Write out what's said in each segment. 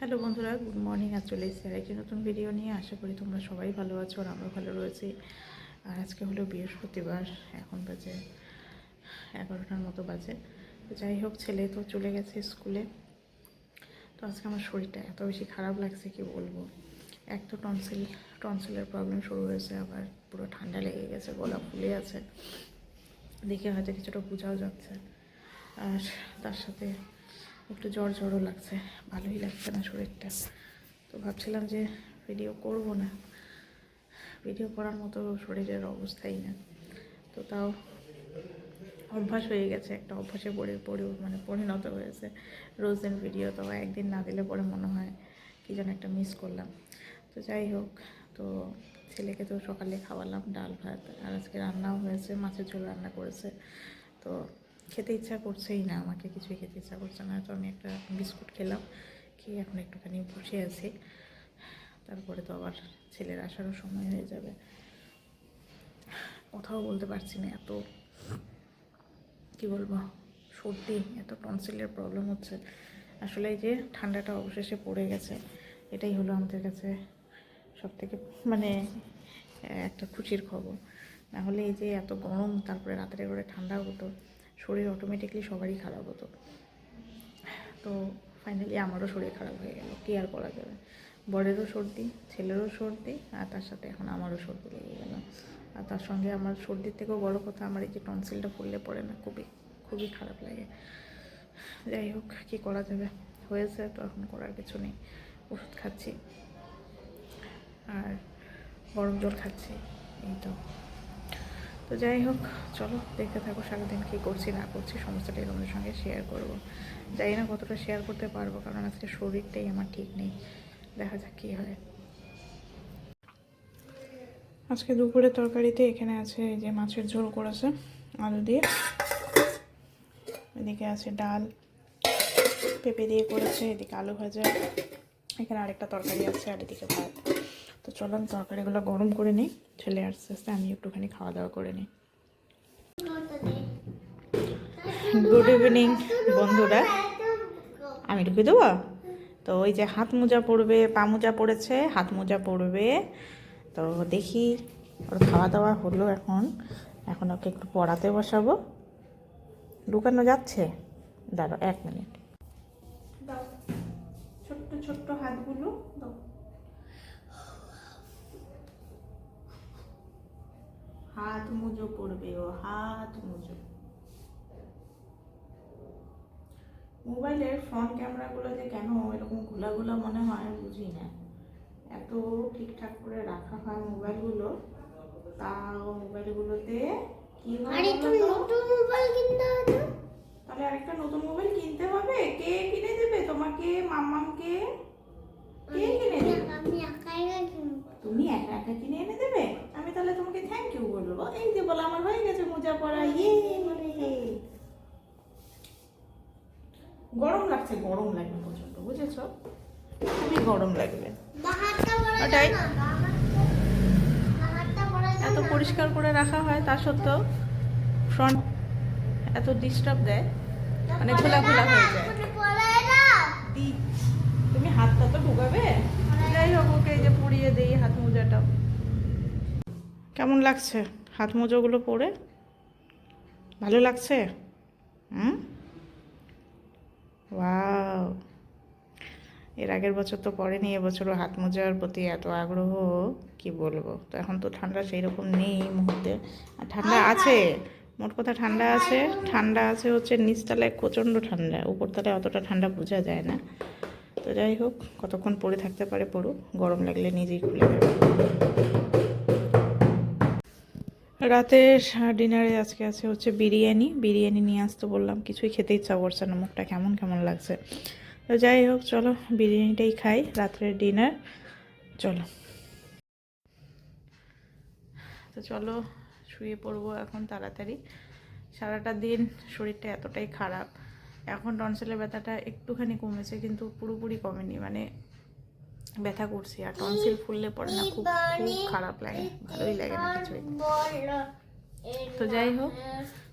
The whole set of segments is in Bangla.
হ্যালো বন্ধুরা, গুড মর্নিং। আজ চলে এসেছি আর একটি নতুন ভিডিও নিয়ে। আশা করি তোমরা সবাই ভালো আছো আর আমরা ভালো রয়েছি। আর আজকে হলো বৃহস্পতিবার, এখন বাজে এগারোটার মতো বাজে। তো যাই হোক, ছেলে তো চলে গেছে স্কুলে। তো আজকে আমার শরীরটা এত বেশি খারাপ লাগছে, কি বলব? এক তো টনসিল, টনসিলের প্রবলেম শুরু হয়েছে, আবার পুরো ঠান্ডা লেগে গেছে, গলা ফুলে আছে। দেখে হয়তো কিছুটা বোঝাও যাচ্ছে। আর তার সাথে একটু জ্বর জ্বরও লাগছে, ভালোই লাগছে না শরীরটা। তো ভাবছিলাম যে ভিডিও করব না। ভিডিও করার মতো শরীরের অবস্থাই না। তো তাও অভ্যাস হয়ে গেছে, একটা অভ্যাসে পড়ে পড়ে মানে পরিণত হয়েছে। রোজ দিন ভিডিও তো একদিন না দিলে পরে মনে হয় কি যেন একটা মিস করলাম। তো যাই হোক, তো ছেলেকে তো সকালে খাওয়ালাম ডাল ভাত, আর আজকে রান্নাও হয়েছে, মাছের ঝোল রান্না করেছে। তো খেতে ইচ্ছা করছেই না, আমাকে কিছুই খেতে ইচ্ছা করছে না। তো আমি একটা বিস্কুট খেলাম, খেয়ে এখন একটুখানি বসে আছি। তারপরে তো আবার ছেলের আসারও সময় হয়ে যাবে। কথাও বলতে পারছি না, এত কি বলব, সর্দি, এত টনসিলের প্রবলেম হচ্ছে। আসলে এই যে ঠান্ডাটা অবশেষে পড়ে গেছে, এটাই হলো আমাদের কাছে সব থেকে মানে একটা খুশির খবর। না হলে এই যে এত গরম, তারপরে রাতের করে ঠান্ডা হতো। শরীর অটোমেটিকলি সবারই খারাপ হতো। তো ফাইনালি আমারও শরীর খারাপ হয়ে গেল, কী আর করা যাবে? বরেরও সর্দি, ছেলেরও সর্দি, আর তার সাথে এখন আমারও সর্দি লেগে গেল। আর তার সঙ্গে আমার সর্দির থেকেও বড় কথা, আমার এই যে টনসিলটা ফুললে পড়ে না, খুবই খুবই খারাপ লাগে। যাই হোক, কী করা যাবে? হয়েছে তো এখন করার কিছু নেই। ওষুধ খাচ্ছি। আর গরম জল খাচ্ছি, এই তো। তো যাই হোক, চলো দেখতে থাকো সারাদিন কী করছি, না করছি, সমস্তটাই তোমাদের সঙ্গে শেয়ার করব। জানি না কতটা শেয়ার করতে পারব, কারণ আজকে শরীরটাই আমার ঠিক নেই। দেখা যাক কী হয়। আজকে দুপুরের তরকারিতে এখানে আছে যে মাছের ঝোল করেছে, আলু দিয়ে। এদিকে আছে ডাল, পেঁপে দিয়ে করেছে, এদিকে আলু ভাজা। এখানে আরেকটা তরকারি আছে আর এদিকে ভাত। তো চলো, আমি তরকারিগুলো গরম করে নিই। ছেলে আস্তে আস্তে, আমি একটুখানি খাওয়া দাওয়া করে নিই। গুড ইভিনিং বন্ধুরা। আমি ঢুকে দেবো? তো ওই যে হাত মোজা পড়বে পা মোজা পড়েছে, হাত মোজা পড়বে তো দেখি, ওর খাওয়া দাওয়া হলো এখন। এখন ওকে একটু পড়াতে বসাবো। ঢুকানো যাচ্ছে? দাঁড়ো এক মিনিট। ছোট্ট ছোট্ট হাতগুলো দাও। হাত মুজো করবে ও হাত মুজো। মোবাইলের ফ্রন্ট ক্যামেরাগুলো যে কেন এরকম ঘোলা ঘোলা মনে হয় বুঝি না। এত ঠিকঠাক করে রাখা হয় মোবাইলগুলো তাও মোবাইলগুলোতে কি? নতুন মোবাইল কিনতে হবে তাহলে আরেকটা নতুন মোবাইল কিনতে হবে? কে কিনে দেবে? তোমাকে মাম্মামকে? কে কিনে দেবে? আমি একাই কিনবো। তুমি একা একা কিনে এনে দেবে? তাহলে তোমাকে থ্যাংক ইউ বলব। এই যে বলো আমার হয়ে গেছে মোজা পরা ইয়ে মানে গরম লাগছে গরম লাগবে প্রচণ্ড বুঝেছ? খুবই গরম লাগবে। ওটাই। এত পরিষ্কার করে রাখা হয় তা সত্ত্বেও ফ্রন্ট এত ডিস্টার্ব দেয় মানে খোলা খোলা হয়ে যায়। তুমি হাতটা তো ঢুকাবে? যাই হোক ওকে এই যে পুড়িয়ে দেই হাত মোজাটা। কেমন লাগছে? হাত মোজাগুলো পরে? ভালো লাগছে? হুম? ওয়াও। এর আগের বছর তো পরেনি এবছরও হাত মোজার প্রতি এত আগ্রহ কি বলব? তো এখন তো ঠান্ডা সেই রকম নেই এই মুহূর্তে। আর ঠান্ডা আছে? মোট কথা ঠান্ডা আছে। ঠান্ডা আছে হচ্ছে নিচতলায় প্রচণ্ড ঠান্ডা। উপরতলায় অতটা ঠান্ডা বোঝা যায় না। তো যাই হোক কতক্ষণ পরে থাকতে পারে পড়ুক গরম লাগলে নিজেই খুলে যাবে রাতের ডিনারে আজকে আছে হচ্ছে বিরিয়ানি। বিরিয়ানি নিয়ে আসতে বললাম, কিছুই খেতে ইচ্ছা করছে না, মুখটা কেমন কেমন লাগছে। তো যাই হোক, চলো বিরিয়ানিটাই খাই রাত্রের ডিনার, চলো। তো চলো, শুয়ে পড়ব এখন তাড়াতাড়ি। সারাটা দিন শরীরটা এতটাই খারাপ। এখন টনসেলের ব্যথাটা একটুখানি কমেছে, কিন্তু পুরোপুরি কমেনি মানে ব্যথা করছি আর টনসিল ফুললে পরে না খুব খুব খারাপ লাগে। ভালোই লাগে না কিছুই তো যাই হোক,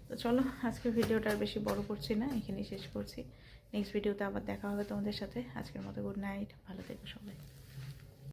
তো চলো, আজকের ভিডিওটা আর বেশি বড় করছি না, এখানেই শেষ করছি। নেক্সট ভিডিওতে আবার দেখা হবে তোমাদের সাথে। আজকের মতো গুড নাইট ভালো থেকো সবাই।